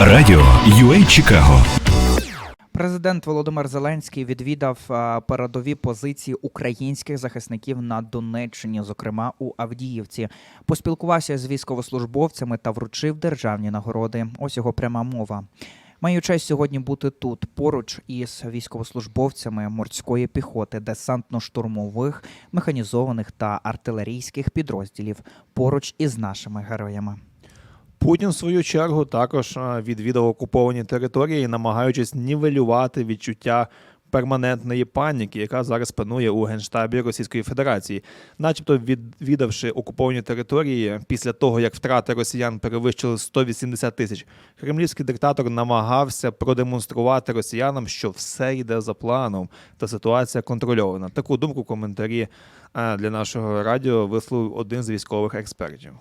Радіо UA Чикаго Президент Володимир Зеленський відвідав передові позиції українських захисників на Донеччині, зокрема у Авдіївці. Поспілкувався з військовослужбовцями та вручив державні нагороди. Ось його пряма мова. Маю честь сьогодні бути тут, поруч із військовослужбовцями морської піхоти, десантно-штурмових, механізованих та артилерійських підрозділів, поруч із нашими героями. Путін, в свою чергу, також відвідав окуповані території, намагаючись нівелювати відчуття перманентної паніки, яка зараз панує у генштабі Російської Федерації, начебто відвідавши окуповані території після того, як втрати росіян перевищили 180 тисяч. Кремлівський диктатор намагався продемонструвати росіянам, що все йде за планом, та ситуація контрольована. Таку думку коментарі для нашого радіо висловив один з військових експертів.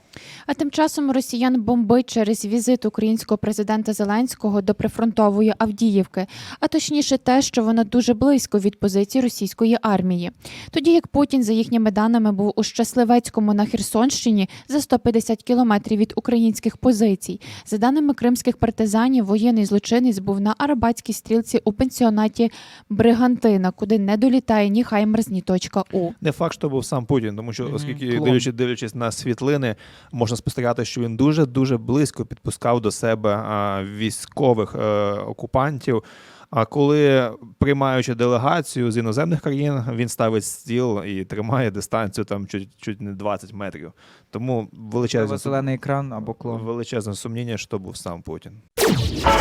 А тим часом росіян бомбить через візит українського президента Зеленського до прифронтової Авдіївки, а точніше, те, що вона дуже близько від позицій російської армії. Тоді як Путін, за їхніми даними, був у Щасливецькому на Херсонщині за 150 кілометрів від українських позицій. За даними кримських партизанів, воєнний злочинець був на Арабатській стрілці у пенсіонаті Бригантина, куди не долітає ні Хаймерс, ні точка У. Не факт, що був сам Путін, тому що, оскільки клон. дивлячись, дивлячись на світлини, можна спостерігати, що він дуже дуже близько підпускав до себе а, військових е, окупантів. А коли приймаючи делегацію з іноземних країн, він ставить стіл і тримає дистанцію там чуть чуть не 20 метрів. Тому величезне Зелений екран або клон. величезне сумніння, що був сам Путін.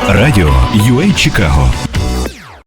Радіо UA Чикаго